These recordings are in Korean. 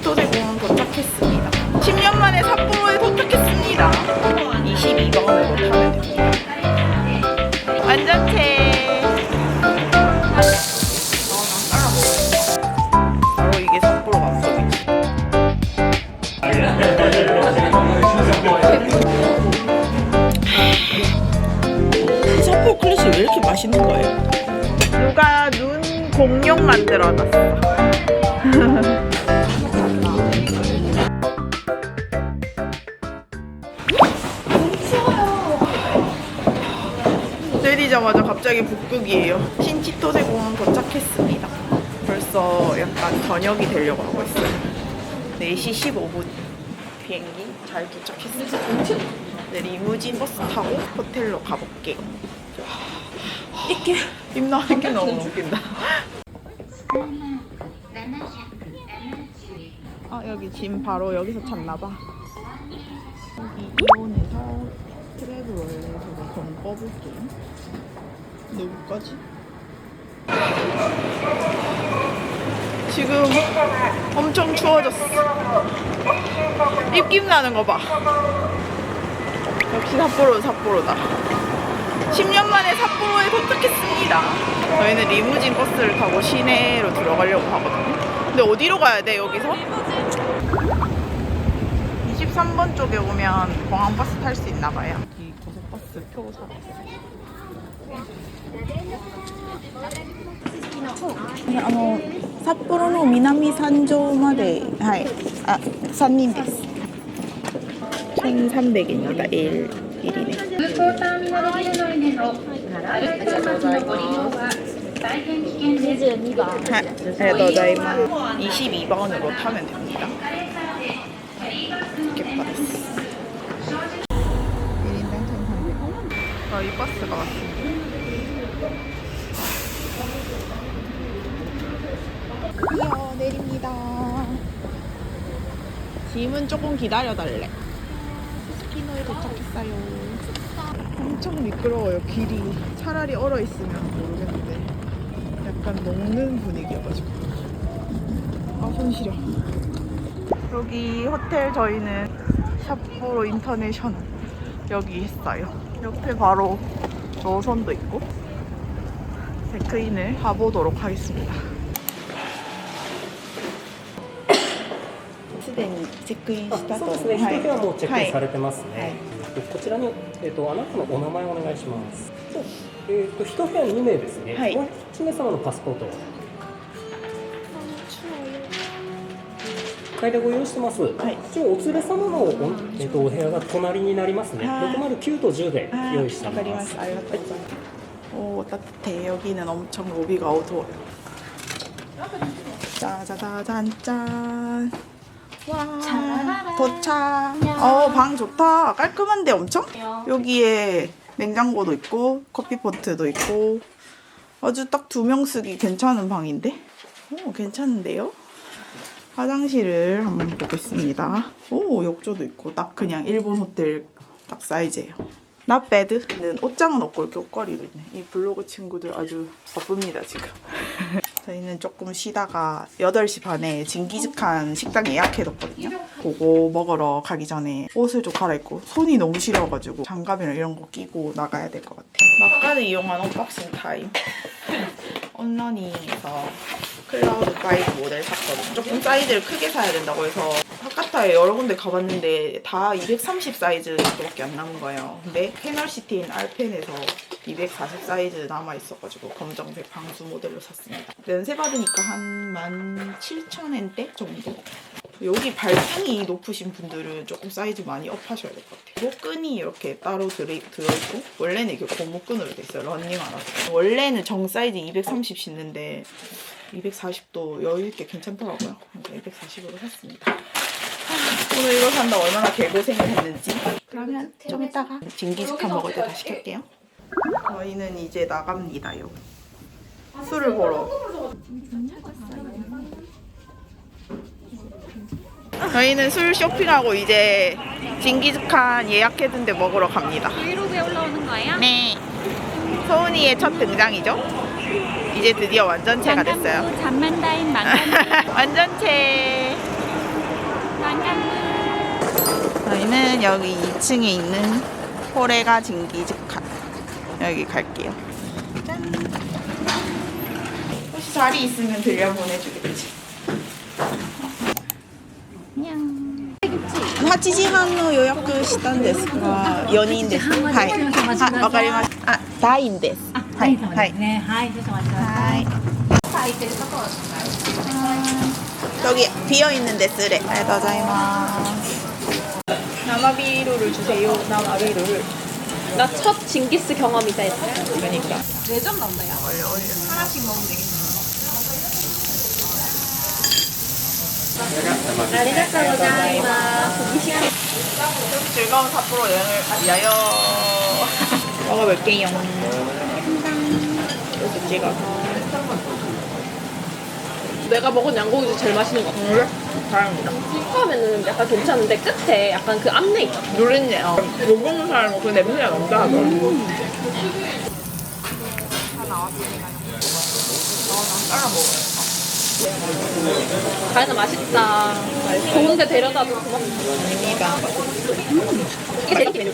공항 도착했습니다. 10년 만에 삿포로에 도착했습니다. 22번으로 타면 됩니다. 완전체. 바로 이게 삿포로 맘속이지. 삿포로 클래식 왜 이렇게 맛있는 거예요? 누가 눈 공룡 만들어놨어. 갑자기 북극이에요. 신치토세 공항 도착했습니다. 벌써 약간 저녁이 되려고 하고 있어요. 4시 15분 비행기 잘 도착했어요. 네, 리무진 버스 타고 호텔로 가볼게요. 이게 입 나오는 게 너무 웃긴다. 아 여기 짐 바로 여기서 찾나봐. 여기 이온에서 트래블에서 돈 뽑을게요. 누구까지? 지금 엄청 추워졌어. 입김 나는 거 봐. 역시 삿포로 삿포로다. 10년 만에 삿포로에 도착했습니다. 저희는 리무진 버스를 타고 시내로 들어가려고 하거든요. 근데 어디로 가야 돼, 여기서? 23번 쪽에 오면 공항 버스 탈 수 있나 봐요. 이 고속버스 표 사봤어요. あの札幌の南三条まで、はい、あ、三人です。1,300입니다. 1, 1이네. 空港ターミナルビル内での歩く車のご利用は大変危険です。 네, 감사합니다. 22번으로 타면 됩니다. 이렇게 받았어. 1인당 1,300원. 저희 버스가 왔습니다. 짐은 조금 기다려달래. 스키노에 도착했어요. 엄청 미끄러워요, 길이. 차라리 얼어있으면 모르겠는데. 약간 녹는 분위기여가지고. 아, 손 시려. 여기 호텔 저희는 샵포로 인터내셔널 여기 있어요. 옆에 바로 노선도 있고 체크인을 가보도록 하겠습니다. チェックインしたとそうですね、一人はもうチェックインされてますね。はいこちらに、えっ、と、あなたのお名前をお願いします。とえっ、と、一部屋二名ですね。はいお一名様のパスポートを。階でご用意してます。はい一応お連れ様のお,、えっとお部屋が隣になりますね。はい609と10で 아, 用意してます。 와가리마스. 아리가또 오, 따뜻해. 여기는 엄청 로비가 어두워요. 짜자자잔 짠. 와, 도착. 어, 방 좋다. 깔끔한데 엄청? 여기에 냉장고도 있고, 커피 포트도 있고, 아주 딱 두 명 쓰기 괜찮은 방인데? 오, 괜찮은데요? 화장실을 한번 보겠습니다. 오, 욕조도 있고, 딱 그냥 일본 호텔 딱 사이즈예요. Not bad는 옷장은 없고 이렇게 옷걸이도 있네. 이 블로그 친구들 아주 바쁩니다, 지금. 저희는 조금 쉬다가 8시 반에 징기즈칸 식당 예약해뒀거든요. 그거 먹으러 가기 전에 옷을 좀 갈아입고 손이 너무 시려가지고 장갑이나 이런 거 끼고 나가야 될 것 같아요. 막간을 이용한 언박싱 타임. 언러닝에서 클라우드 5 모델 샀거든요. 조금 사이즈를 크게 사야 된다고 해서 하카타에 여러 군데 가봤는데 다 230 사이즈 정도밖에 안 남은 거예요. 근데 패널시티인 알펜에서 240 사이즈 남아 있어가지고 검정색 방수 모델로 샀습니다. 연세 받으니까 한 17,000엔대 정도? 여기 발등이 높으신 분들은 조금 사이즈 많이 업하셔야 될 것 같아요. 목끈이 이렇게 따로 들어, 들어있고 원래는 이렇게 고무끈으로 돼 있어요. 런닝 안 하고. 원래는 정 사이즈 230 신는데 240도 여유 있게 괜찮더라고요. 그래서 240으로 샀습니다. 아, 오늘 이거 산다 얼마나 개고생을 했는지. 그러면 좀 이따가 징기즈칸 먹을 때 다시 켤게요. 저희는 이제 나갑니다요. 술을 보러. 저희는 술 쇼핑하고 이제 징기즈칸 예약해둔 데 먹으러 갑니다. 브이로그에 올라오는 거예요? 네. 소은이의 첫 등장이죠. 이제 드디어 완전체가 됐어요. 잠만다인 망간 완전체. 저희는 여기 2층에 있는 호레가 징기즈칸 여기 갈게요. 짠. 혹시 자리 있으면 들려 보내주겠지. 8時半の予約したんですが、4人です。はい。あ、わかりました。あ、ダインです。はい。はい。ねはい少々お待ちくださはいい。여기 비어있는 데 쓰레. 알바자이마스 남아비로를 주세요. 남아비로를. 나 첫 징기스 경험이다 했어. 그러니까. 네점 넘나요? 얼려 얼려 하나씩 먹으면 되겠네 아리가또 고자이마스 고기 시간 즐거운 삿포로 여행을 위하여 먹어볼게요. 여기서 찍어서. 내가 먹은 양고기 중에 제일 맛있는 것 같아. 그래? 다행이다. 처음에는 약간 괜찮은데 끝에 약간 그 앞내 있다. 노랬네. 어. 못 먹는 사람은 그 냄새가 난다 하더라고. 다 나왔으니까. 어, 난 따라 먹어요. 가야나 맛있다. 좋은데 데려다도 고맙다. 아닙니다. 이게 제일 메뉴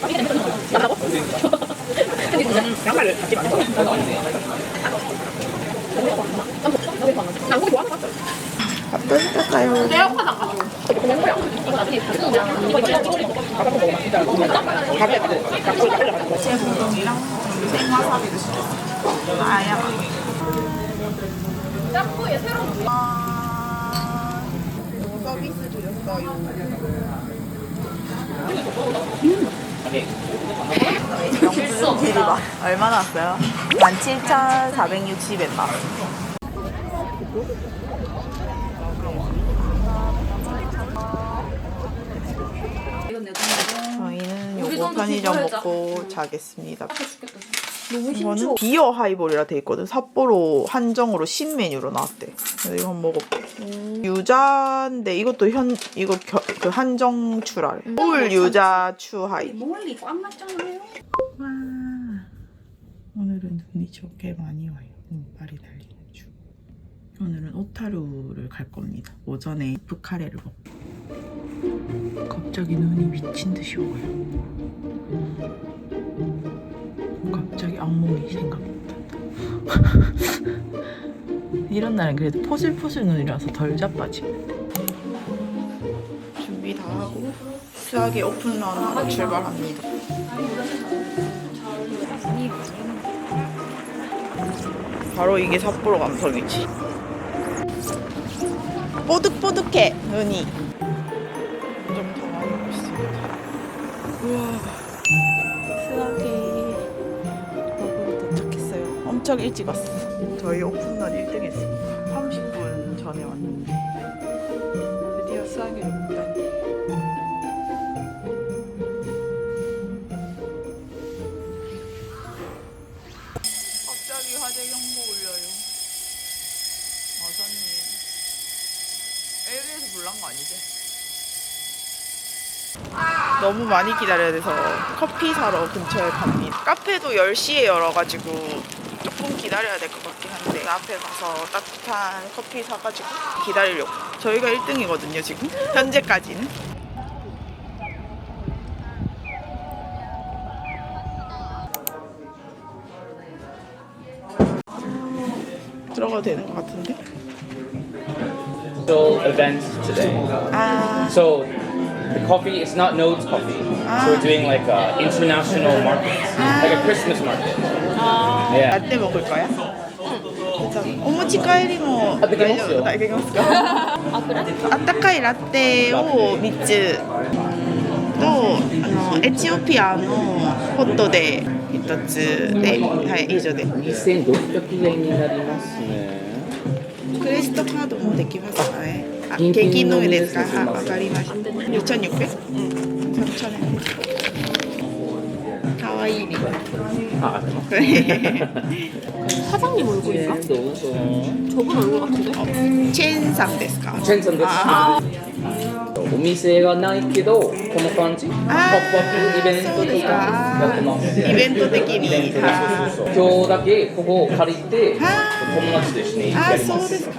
나라고? 근데 진짜 양말을 같이 만들어. 양고기 것 같아. 밥도 시켰어요. 내 아빠도 안 가지고. 그냥 거야. 이거 나중에 그냥 이거 이거 밥에 밥을 제 우동이랑 생와사비도 시켰어요. 아야. 짬뽕에 새로운 거. 아, 서비스 드렸어요. 질수 없다. 얼마 나왔어요? 17,460엔 나왔어요. 저희는 요거 편의점. 먹고 자겠습니다. 너무 이거는 비어 하이볼이라 돼 있거든. 삿포로 한정으로 신메뉴로 나왔대. 그래서 이거 한번 먹어볼게. 음. 유자인데 이것도 현 이거 겨, 그 한정 추라래. 음. 울 유자 추 하이. 멀리 꽉 맞잖아요. 와 오늘은 눈이 좋게 많이 와요. 눈발이 달리는 중. 오늘은 오타루를 갈 겁니다. 오전에 부카레를 먹고. 갑자기 눈이 미친 듯이 와요. 갑자기 악몽이 생각난다. 이런 날은 그래도 포슬포슬 눈이라서 덜 자빠지는데. 준비 다 하고 수학의 오픈런 하러 출발합니다. 바로 이게 삿포로 감성이지. 뽀득뽀득해 눈이. 좀 더 많이 오고 있습니다. 우와. 수학이 먹으러 도착했어요. 엄청 일찍 왔어. 저희 오픈런 1등 했습니다. 30분 전에 왔는데 드디어 수학이를 너무 많이 기다려야 돼서 커피 사러 근처에 갑니다. 카페도 10시에 열어가지고 조금 기다려야 될 것 같긴 한데 그 앞에 가서 따뜻한 커피 사가지고 기다리려고. 저희가 1등이거든요, 지금. 현재까지는. 들어가도 되는 것 같은데? special event today. 아, So The coffee, it's not Nodes coffee. So we're doing like uh, international markets, like a Christmas market. Yeah. でもこれかや。お持ち帰りも大丈夫大丈夫ですか。あったかいラテを三つとあのエチオピアのホットで一つで、はい以上で。二千六百円になりますね。クレジットカードもできますか。現金のみですか？わかりました。六千六百。うん。三。可愛いね。사장님 얼굴인 가? 저분 얼굴 같은 데? 첸상ですか?첸상です. 아. お店がないけどこの感じ？ポップイベントとかやってますイベント的に今日だけここを借りて友達と一緒にやりますあそうですか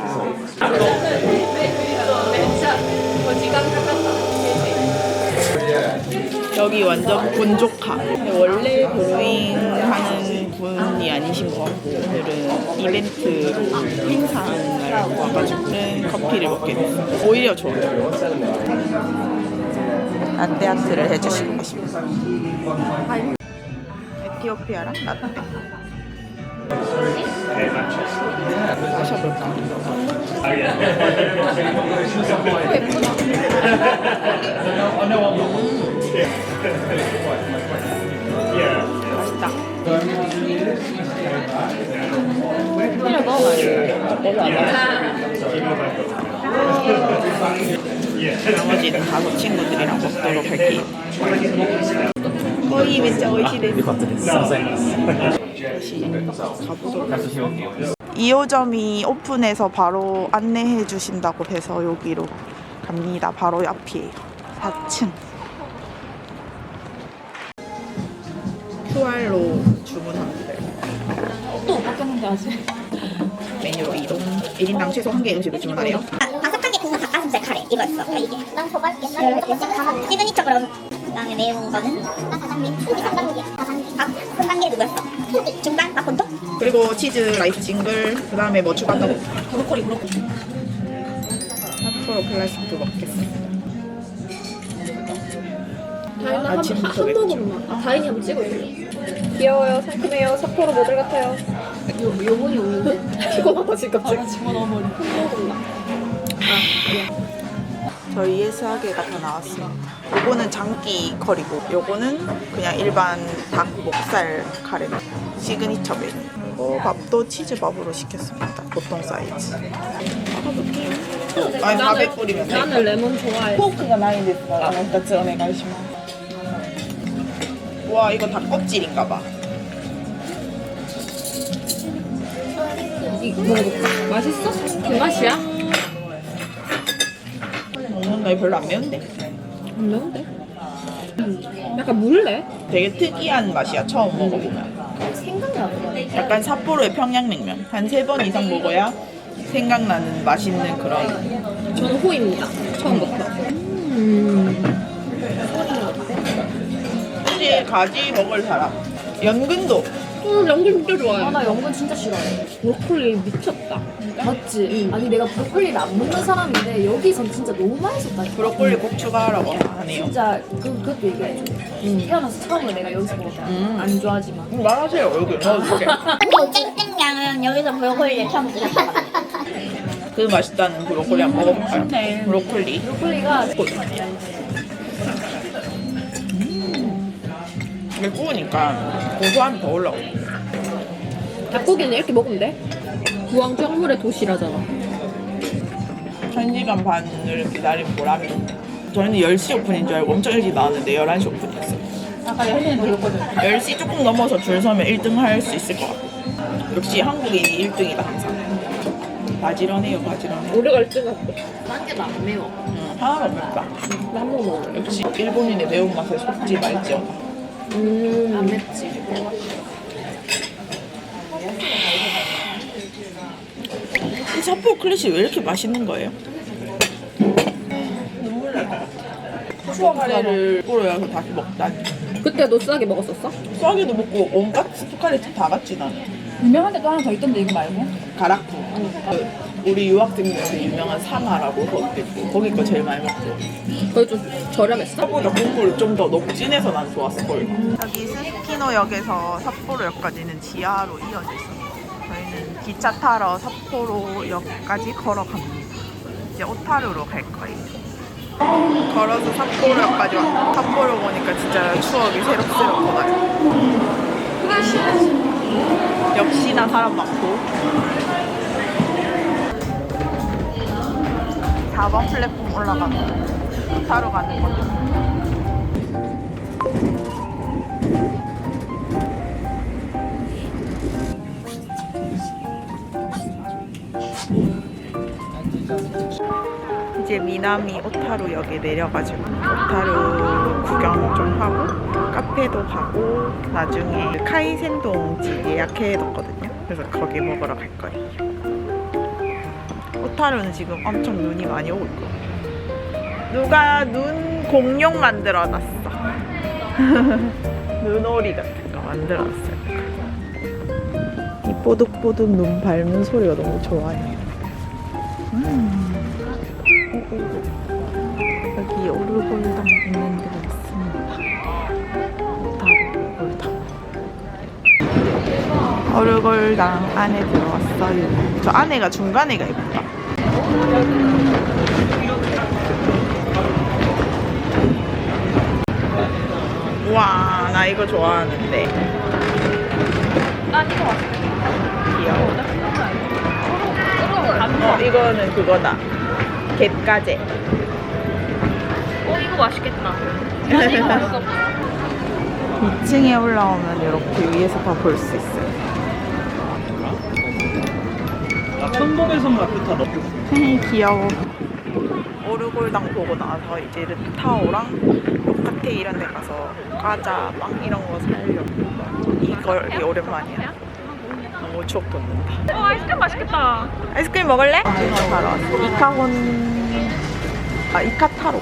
여기 완전 본조카. 근데 원래 브루잉 하는 분이 아니신 것 같고 오늘은 이벤트로 행사 하는 날 와가지고는 커피를 먹게 됐어요. 오히려 좋아요. 라떼 아트를 해주실 것입니다. 에티오피아랑 라떼. 마셔볼까? 맛있다. 나머지는 가서 친구들이랑 먹도록 할게요. 거의 진짜 오이시대. よかったです。ござい 가보도록 할게요. 2호점이 오픈해서 바로 안내해 주신다고 해서 여기로 갑니다. 바로 앞이에요. 4층. QR로 주문합니다. 또 바뀌었는데 아직. 메뉴로 이동. 1인당 최소 1개 음식을 주문하래요. 다섯 단계 구운 닭가슴살 카레 이거였어. 아, 이게 난가 시그니처 그럼 그다음에 매운 거는 나 다단계 후기 3단계 다단계 밥 3단계 누구였어? 중간 밥 본토 그리고 치즈 라이스 징글. 그 다음에 뭐 추가한다고? 브로콜리 브로콜리. 삿포로 클래식도 먹겠습니다. 다인아 한, 아침부터 한 맥주. 모금만. 아, 다인이 한번 찍어요. 귀여워요, 상큼해요, 삿포로 모델 같아요. 요, 요번이 오는데? 피곤하다 지금 갑자기. 아. 한 모금만. 저희 예스하게가 다 나왔습니다. 요거는 장기 커리고 요거는 그냥 일반 닭 목살 카레 시그니처 메뉴. 어, 밥도 치즈밥으로 시켰습니다. 보통 사이즈. 아니 400 나는 레몬 좋아해. 포크가 나이 됐어. 아, 맞다. 전에 가시마. 와, 이거 다 껍질인가 봐. 이거 맛있어? 그 맛이야? 음, 나 별로 안 매운데. 안 매운데? 음, 약간 물래? 되게 특이한 맛이야 처음 먹어보면. 생각나더라. 약간 삿포로의 평양냉면 한 세 번 이상 먹어야 생각나는 맛있는 그런 저는 호입니다. 처음부터. 음. 혹시 가지 먹을 사람 연근도 음, 연근 진짜 좋아해. 아, 나 연근 진짜 싫어해. 브로콜리 미쳤다. 맞지? 아니 내가 브로콜리를 안 먹는 사람인데 여기선 진짜 너무 맛있었다. 브로콜리 꼭 추가하라고 하네요 진짜 그, 그것도 얘기해줘. 태어나서 처음으로 내가 여기서 먹었다. 안 좋아하지만. 음, 말하세요 여기 넣어줄게 그리고 땡땡 양은 여기서 브로콜리를 처음 드셨어. 그 맛있다는 브로콜리 한번 먹어볼까요? 브로콜리 브로콜리가 이게 구우니까 고소함이 더 올라오고 닭고기는 이렇게 먹으면 돼? 구황주 약물의 도시라잖아. 1시간 반을 기다린 보람이. 저희는 10시 오픈인 줄 알고 엄청 일찍 나왔는데 11시 오픈이었어요 아까 열심히 먹었거든. 10시 조금 넘어서 줄 서면 1등 할 수 있을 것 같아요 역시 한국인이 1등이다 항상 바지런해요 바지런해 우리가 1등 할게. 딴게나안 매워. 음, 하나만 맵다 나한번 먹을래. 역시 일본인의 매운맛에 속지 말지어다 음. 안 맵지. 이 삿포로 클래식 왜 이렇게 맛있는 거예요? 추어 카레를 뿌려서 다시 먹다니 그때 너 싸게 먹었었어? 싸게도 먹고 온갖 스프카레 다 갔지 나는 유명한 데또 하나 더 있던데 이거 말고? 가라쿠 그 우리 유학생들한테 유명한 사마라고 거기 있고 거기 거 제일 많이 먹고 거기 좀 저렴했어? 삿포로 공포를 좀더 녹진해서 난 좋았어 거기 여기 스스키노역에서 삿포로역까지는 지하로 이어져 있습니다. 저희는 기차 타러 삿포로역까지 걸어갑니다. 이제 오타루로 갈 거예요. 걸어서 삿포로역까지 왔 삿포로 오니까 진짜 추억이 새록새록하다 역시나 사람 많고 4번 플랫폼 올라가면 타러 가는 거죠 이제 미나미 오타루역에 내려가지고 오타루 구경 좀 하고 카페도 가고 나중에 카이센동 집 예약해뒀거든요. 그래서 거기 먹으러 갈 거예요. 오타루는 지금 엄청 눈이 많이 오고 있고 누가 눈 공룡 만들어놨어. 눈오리 같은 거 만들어놨어요. 이 뽀득뽀득 눈 밟는 소리가 너무 좋아요. 음. 오, 오. 여기 오르골당 있는 데가 있습니다. 오르골당. 오르골당 안에 들어왔어요. 저 안에가 중간에가 예쁘다. 우와, 나 이거 좋아하는데. 난 이거. 귀여워. 어, 이거는 그거다. 갯가재. 어, 이거 맛있겠다. 난 이거 맛있어 보여. 2층에 올라오면 이렇게 위에서 다 볼 수 있어요. 천봉에서 마트타 넣고 귀여워. 오르골당 보고 나서 이제 르타오랑 로카테 이런 데 가서 과자, 빵 이런 거 사려고. 이걸 되게 오랜만이야. 너무 추억 돋는다. 어, 아이스크림 맛있겠다. 아이스크림 먹을래? 이거 사러 왔어. 이카혼, 아, 이카타로.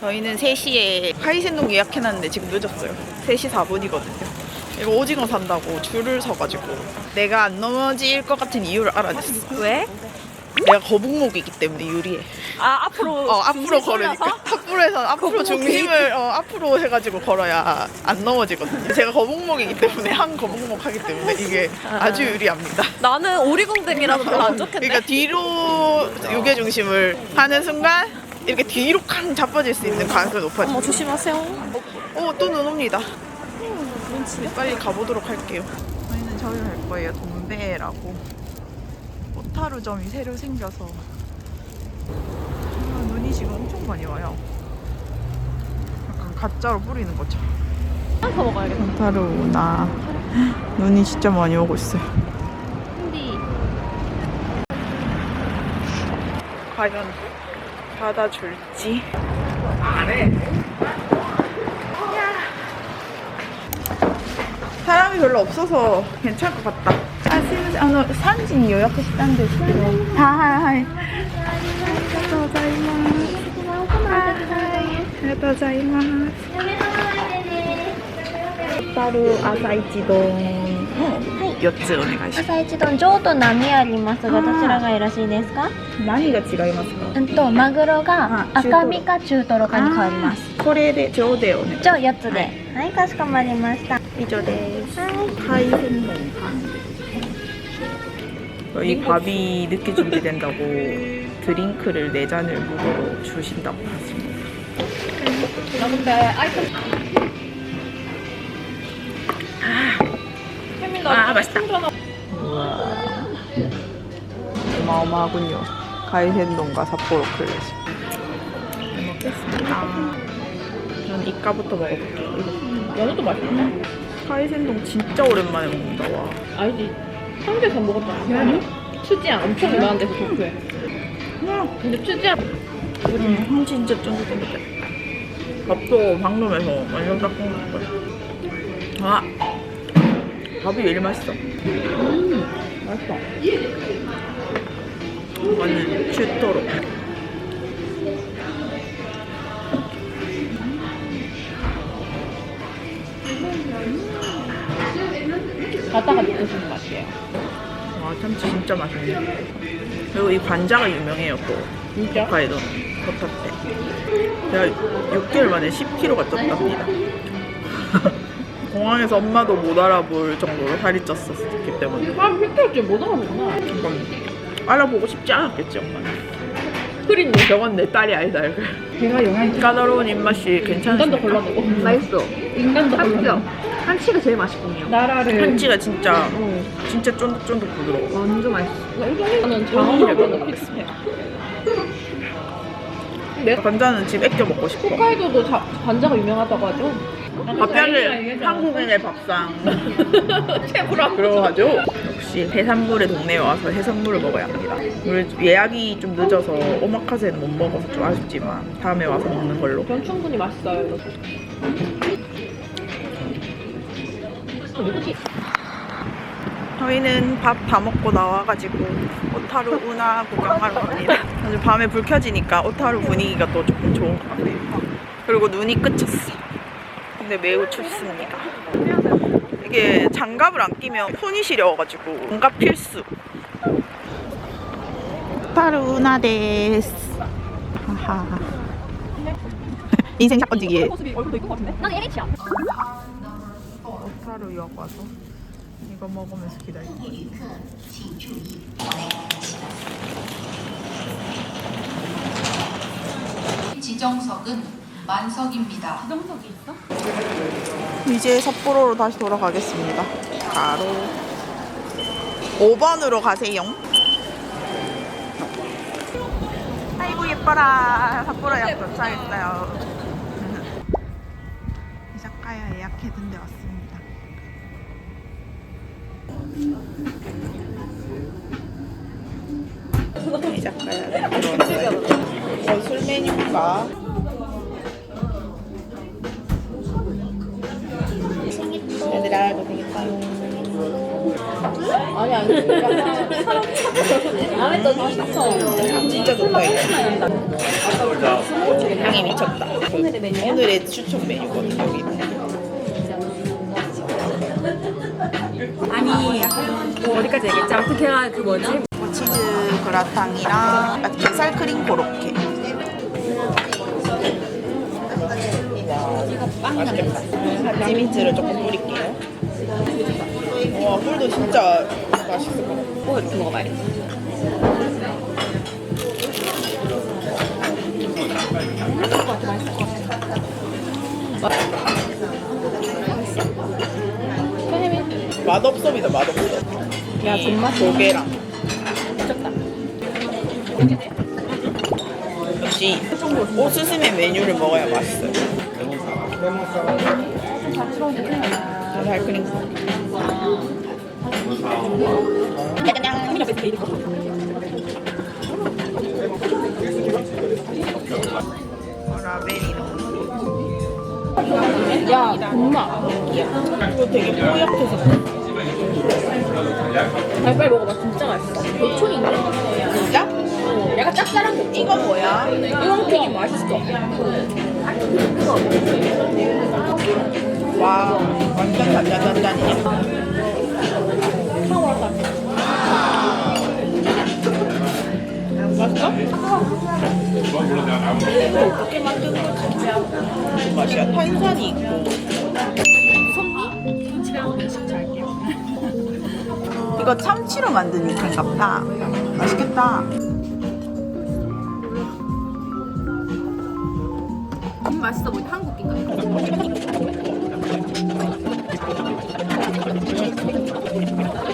저희는 3시에 하이센동 예약해놨는데 지금 늦었어요. 3시 4분이거든요. 이거 오징어 산다고 줄을 서가지고 내가 안 넘어질 것 같은 이유를 알아냈어. 왜? 내가 거북목이기 때문에 유리해. 아, 앞으로. 어 앞으로 걸으니까? 앞으로 해서 앞으로 거북목이? 중심을 어, 앞으로 해가지고 걸어야 안 넘어지거든요. 제가 거북목이기 때문에 한 거북목 하기 때문에 이게 아주 유리합니다. 나는 오리공댕이라서 별로 안 좋겠네. 그러니까 뒤로 유계 중심을 하는 순간 이렇게 뒤로 칸 자빠질 수 있는 가능성이 높아져. 어머, 조심하세요. 어, 또 눈 옵니다. 빨리 가보도록 할게요. 저희는 저기 갈 거예요. 돈베라고. 오타루점이 새로 생겨서. 아, 눈이 지금 엄청 많이 와요. 약간 가짜로 뿌리는 거죠. 더 먹어야겠다. 오타루나 눈이 진짜 많이 오고 있어요. 근데 과연 받아줄지. 사람이 별로 없어서 괜찮을 것 같다. 아, 스미마셍. 아, 너 산진 요약했다는데 지금. 하이. 아리가토자이마스. 따로 아사이치동 4つお願いします。朝一丼上と波ありますがどちらがよろしいですか何が違いますかうんとマグロがあ赤身か中トロかに変わりますこれで上でお願いしじゃあ4つではいかしこまりました以上です。 타이 생몽탕 이 밥이 늦게 준비된다고 드링크를 네 잔을 무료로 주신다고 하십니다. 아, 아 맛있다. 우와. 어마어마하군요. 가이센동과 삿포로 클래식. 잘 먹겠습니다. 저는 이까부터 먹어볼게요. 연어도 맛있네. 가이센동 진짜 오랜만에 먹는다 와. 알지? 한국에서 먹었잖아. 아니? 추지향 엄청 유명한 데서 도쿄에. 음, 근데 추지향 음, 향 진짜 쫀득쫀득해. 밥도 방금에서 완전 거야. 아, 밥이 왜 이리 맛있어? 맛있어. 이거는 슈토로. 바다가 느껴지는 맛이에요. 와, 참치 진짜 맛있네. 그리고 이 관자가 유명해요, 또. 진짜? 홋카이도 호타테. 제가 6개월 만에 10kg가 쪘답니다. 공항에서 엄마도 못 알아볼 정도로 살이 쪘었기 때문에. 휘떨 줄못 알아보구나. 조금 알아보고 싶지 않았겠지, 엄마는. 흐린 저건 내 딸이 아니다, 이렇게. 걔가 영양이 까다로운 입맛이 괜찮으십니까? 인간도 골라보고. 맛있어. 인간도 골라보고. 한치가 제일 맛있군요. 나라를. 한치가 진짜 진짜 쫀득쫀득 부드러워. 완전 맛있어. 일종에는 장어하고 비슷해. 관자는 지금 애껴 먹고 싶어. 홋카이도도 자, 관자가 유명하다고 하죠? 밥상을 한국인의 밥상 최고라 그러고 하죠. 역시 해산물의 동네에 와서 해산물을 먹어야 합니다. 우리 예약이 좀 늦어서 오마카세는 못 먹어서 좀 아쉽지만 다음에 와서 먹는 걸로. 전 충분히 맛있어요. 저희는 밥 다 먹고 나와가지고 오타루 운하 구경하러 갑니다. 아주 밤에 불 켜지니까 오타루 분위기가 또 조금 좋은 것 같아요. 그리고 눈이 그쳤어. 근데 매우 춥습니다. 이게 장갑을 안 끼면 손이 시려워가지고 장갑 필수. 오타루 운하 데스. 하하. 인생 샷건 지기에. 난 LH야. 오타루역 와서 이거 먹으면서 기다리고 지정석은 만석입니다. 지정석이 있어? 이제 삿포로로 다시 돌아가겠습니다. 바로 5번으로 가세요. 아이고 예뻐라. 삿포로 역 도착했어요. 이자카야 예약해둔 데 왔습니 이자카야 들어왔어요 어, 술 메뉴인가? 얘들아 고생했어요 아니 아니. 다음에 또. 진짜 좋다 이거 향이 미쳤다 오늘의 메뉴야? 오늘의 추천 메뉴거든 여기 뭐 어디까지 얘기했지? 아무튼 걔가 그 뭐지? 치즈 그라탕이랑 게살 크림 고로케 맛있겠다 핫찌미츠를 조금 뿌릴게요 와 꿀도 진짜 맛있을 것 같아 어 이렇게 먹어봐야지. 맛 없음이다 맛없음 야 정말 조개랑. 역시 오스스메 메뉴를 먹어야 맛있어요. 달크림 라벨이노 야 엄마. 이거 되게 뽀얗해서 빨리 먹어봐 진짜 맛있어. 교촌인가? 진짜? 약간 짭짤한 거. 이거 뭐야? 이건 되게 맛있어. 와 완전 단단단단이야 맛있어? 어떻게? 무슨 맛이야? 탄산이 있고 이거 참치로 만든 육회 같다. 맛있겠다. 음, 맛있어 보이 한국인가?